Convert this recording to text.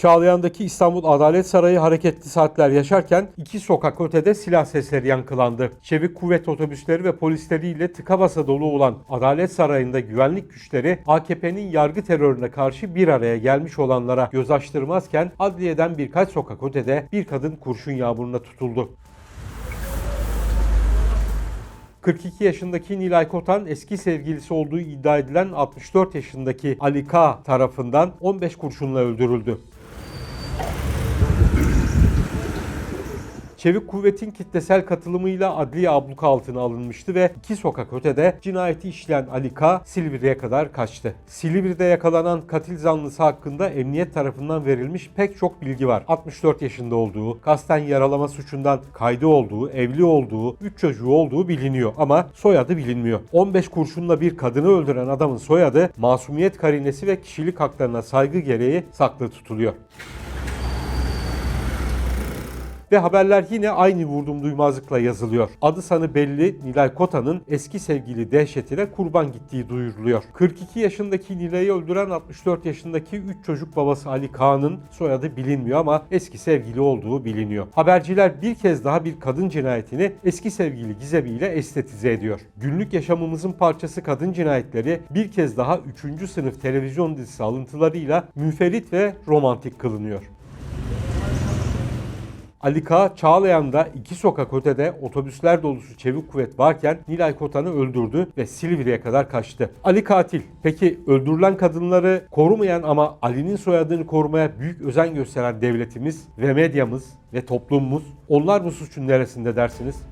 Çağlayan'daki İstanbul Adalet Sarayı hareketli saatler yaşarken iki sokak ötede silah sesleri yankılandı. Çevik kuvvet otobüsleri ve polisleriyle tıka basa dolu olan Adalet Sarayı'nda güvenlik güçleri AKP'nin yargı terörüne karşı bir araya gelmiş olanlara göz açtırmazken adliyeden birkaç sokak ötede bir kadın kurşun yağmuruna tutuldu. 42 yaşındaki Nilay Kotan eski sevgilisi olduğu iddia edilen 64 yaşındaki Ali K tarafından 15 kurşunla öldürüldü. Çevik kuvvetin kitlesel katılımıyla adliye abluka altına alınmıştı ve iki sokak ötede cinayeti işleyen Ali K. Silivri'ye kadar kaçtı. Silivri'de yakalanan katil zanlısı hakkında emniyet tarafından verilmiş pek çok bilgi var. 64 yaşında olduğu, kasten yaralama suçundan kaydı olduğu, evli olduğu, 3 çocuğu olduğu biliniyor ama soyadı bilinmiyor. 15 kurşunla bir kadını öldüren adamın soyadı masumiyet karinesi ve kişilik haklarına saygı gereği saklı tutuluyor. Ve haberler yine aynı vurdum duymazlıkla yazılıyor. Adı sanı belli Nilay Kota'nın eski sevgili dehşetine kurban gittiği duyuruluyor. 42 yaşındaki Nilay'ı öldüren 64 yaşındaki 3 çocuk babası Ali Kağan'ın soyadı bilinmiyor ama eski sevgili olduğu biliniyor. Haberciler bir kez daha bir kadın cinayetini eski sevgili Gizem'i ile estetize ediyor. Günlük yaşamımızın parçası kadın cinayetleri bir kez daha 3. sınıf televizyon dizisi alıntılarıyla müferit ve romantik kılınıyor. Ali K. Çağlayan'da iki sokak ötede otobüsler dolusu çevik kuvvet varken Nilay Kotan'ı öldürdü ve Silivri'ye kadar kaçtı. Ali katil. Peki öldürülen kadınları korumayan ama Ali'nin soyadını korumaya büyük özen gösteren devletimiz ve medyamız ve toplumumuz onlar bu suçun neresinde dersiniz?